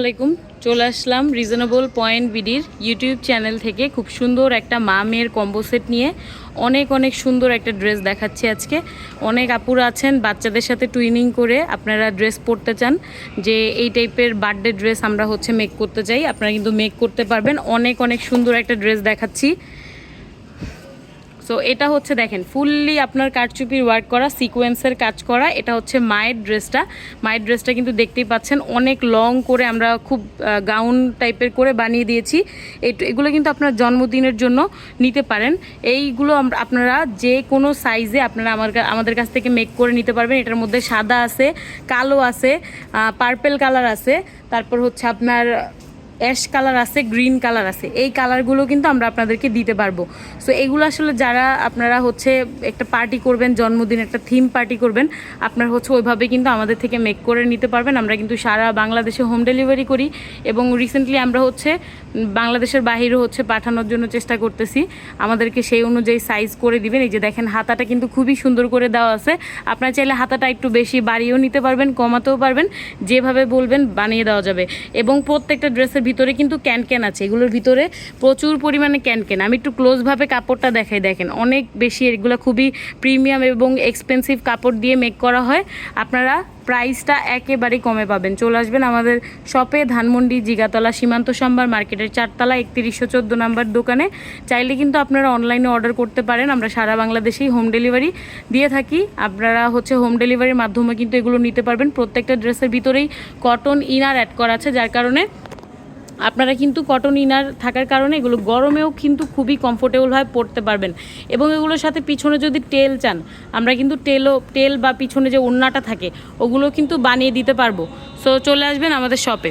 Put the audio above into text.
আলাইকুম। চলে আসলাম রিজনেবল পয়েন্ট বিডির ইউটিউব চ্যানেল থেকে। খুব সুন্দর একটা মা মেয়ের কম্বো সেট নিয়ে অনেক অনেক সুন্দর একটা ড্রেস দেখাচ্ছি আজকে। অনেক আপুরা আছেন, বাচ্চাদের সাথে টুইনিং করে আপনারা ড্রেস পরতে চান। যে এই টাইপের বার্থডে ড্রেস আমরা হচ্ছে মেক করতে চাই। আপনারা কিন্তু মেক করতে পারবেন। অনেক অনেক সুন্দর একটা ড্রেস দেখাচ্ছি। সো এটা হচ্ছে দেখেন ফুললি আপনার কারচুপির ওয়ার্ক করা সিকোয়েন্সের কাজ করা, এটা হচ্ছে মায়ের ড্রেসটা মায়ের ড্রেসটা কিন্তু দেখতেই পাচ্ছেন, অনেক লং করে আমরা খুব গাউন টাইপের করে বানিয়ে দিয়েছি। এগুলো কিন্তু আপনার জন্মদিনের জন্য নিতে পারেন। এইগুলো আপনারা যে কোনো সাইজে আপনারা আমার আমাদের কাছ থেকে মেক করে নিতে পারবেন। এটার মধ্যে সাদা আছে, কালো আছে পার্পেল কালার আছে। তারপর হচ্ছে আপনার অ্যাশ কালার আছে, গ্রিন কালার আছে। এই কালারগুলো কিন্তু আমরা আপনাদেরকে দিতে পারব। সো এগুলো আসলে যারা আপনারা হচ্ছে একটা পার্টি করবেন, জন্মদিন একটা থিম পার্টি করবেন, আপনারা হচ্ছে ওইভাবে কিন্তু আমাদের থেকে মেক করে নিতে পারবেন। আমরা কিন্তু সারা বাংলাদেশে হোম ডেলিভারি করি এবং রিসেন্টলি আমরা হচ্ছে বাংলাদেশের বাহিরে হচ্ছে পাঠানোর জন্য চেষ্টা করতেছি। আমাদেরকে সেই অনুযায়ী সাইজ করে দিবেন। এই যে দেখেন, হাতাটা কিন্তু খুবই সুন্দর করে দেওয়া আছে। আপনারা চাইলে হাতাটা একটু বেশি বাড়িয়েও নিতে পারবেন, কমাতেও পারবেন। যেভাবে বলবেন বানিয়ে দেওয়া যাবে। এবং প্রত্যেকটা ড্রেসের ভিতরে কিন্তু ক্যান ক্যান আছে, এগুলোর ভিতরে প্রচুর পরিমাণে ক্যান ক্যান আমি একটু ক্লোজভাবে কাপড়টা দেখাই, দেখেন, অনেক বেশি, এগুলো খুবই প্রিমিয়াম এবং এক্সপেন্সিভ কাপড় দিয়ে মেক করা হয়। আপনারা প্রাইসটা একেবারে কমে পাবেন। চলে আসবেন আমাদের শপে ধানমন্ডি, জিগাতলা, সীমান্ত সম্ভার মার্কেটের চারতলা, একত্রিশশো চোদ্দ নাম্বার দোকানে। চাইলে কিন্তু আপনারা অনলাইনে অর্ডার করতে পারেন। আমরা সারা বাংলাদেশেই হোম ডেলিভারি দিয়ে থাকি। আপনারা হচ্ছে হোম ডেলিভারির মাধ্যমে কিন্তু এগুলো নিতে পারবেন। প্রত্যেকটা ড্রেসের ভিতরেই কটন ইনার অ্যাড করা আছে, যার কারণে আপনারা কিন্তু কটন ইনার থাকার কারণে এগুলো গরমেও কিন্তু খুবই কমফোর্টেবলভাবে পড়তে পারবেন। এবং এগুলোর সাথে পিছনে যদি টেল চান, আমরা কিন্তু টেলও টেল বা পিছনে যে ওড়নাটা থাকে, ওগুলো কিন্তু বানিয়ে দিতে পারব। সো চলে আসবেন আমাদের শপে